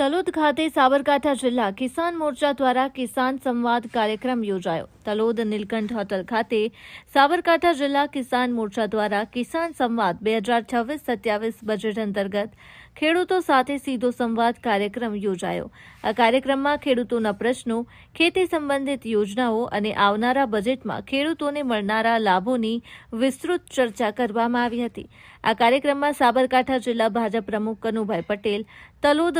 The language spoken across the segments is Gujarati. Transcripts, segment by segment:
તલોદ ખાતે સાબરકાંઠા જિલ્લા કિસાન મોરચા દ્વારા કિસાન સંવાદ કાર્યક્રમ યોજાયો. તલોદ નીલકંઠ હોટલ ખાતે સાબરકાંઠા જિલ્લા કિસાન મોરચા દ્વારા કિસાન સંવાદ બે હજાર છવ્વીસ સત્યાવીસ બજેટ અંતર્ગત ખેડૂતો સાથે સીધો સંવાદ કાર્યક્રમ યોજાયો. આ કાર્યક્રમમાં ખેડૂતોના પ્રશ્નો, ખેતી સંબંધિત યોજનાઓ અને આવનારા બજેટમાં ખેડૂતોને મળનારા લાભોની વિસ્તૃત ચર્ચા કરવામાં આવી હતી. આ કાર્યક્રમમાં સાબરકાંઠા જિલ્લા ભાજપ પ્રમુખ કનુભાઈ પટેલ, તલોદ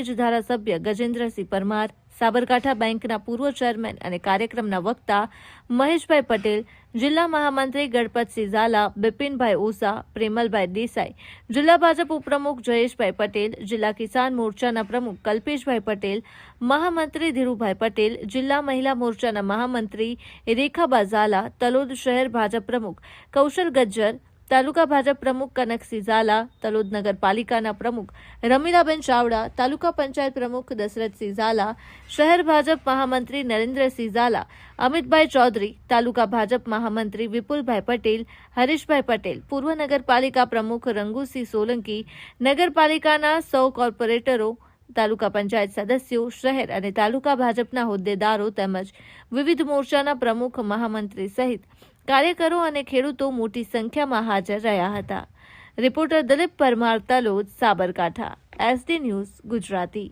પ્રાંતિજ ધારાસભ્ય ગજેન્દ્રસિંહ પરમાર, સાબરકાંઠા બેંકના પૂર્વ ચેરમેન અને કાર્યક્રમના વક્તા મહેશભાઈ પટેલ, જિલ્લા મહામંત્રી ગણપતસિંહ ઝાલા, બિપિનભાઈ ઓસા પ્રેમલભાઈ દેસાઈ, જિલ્લા ભાજપ ઉપપ્રમુખ જયેશભાઈ પટેલ, જિલ્લા કિસાન મોરચાના પ્રમુખ કલ્પેશભાઈ પટેલ, મહામંત્રી ધીરુભાઈ પટેલ, જિલ્લા મહિલા મોરચાના મહામંત્રી રેખાબા ઝાલા, તલોદ શહેર ભાજપ પ્રમુખ કૌશલ ગજ્જર તાલુકા ભાજપ પ્રમુખ કનકસિંહ ઝાલા તલોદ નગરપાલિકાના પ્રમુખ રમીલાબેન ચાવડા, તાલુકા પંચાયત પ્રમુખ દશરથસિંહ ઝાલા શહેર ભાજપ મહામંત્રી નરેન્દ્રસિંહ ઝાલા અમિતભાઈ ચૌધરી, તાલુકા ભાજપ મહામંત્રી વિપુલભાઈ પટેલ, હરીશભાઈ પટેલ, પૂર્વ નગરપાલિકા પ્રમુખ રંગુસિંહ સોલંકી, નગરપાલિકાના સૌ કોર્પોરેટરો, તાલુકા પંચાયત સદસ્યો, શહેર અને તાલુકા ભાજપના હોદ્દેદારો તેમજ વિવિધ મોરચાના પ્રમુખ મહામંત્રી સહિત કાર્યકરો અને ખેડૂતો મોટી સંખ્યામાં હાજર રહ્યા હતા. Reporter Dalip Parmar Talod, Sabarkantha. SD news Gujarati.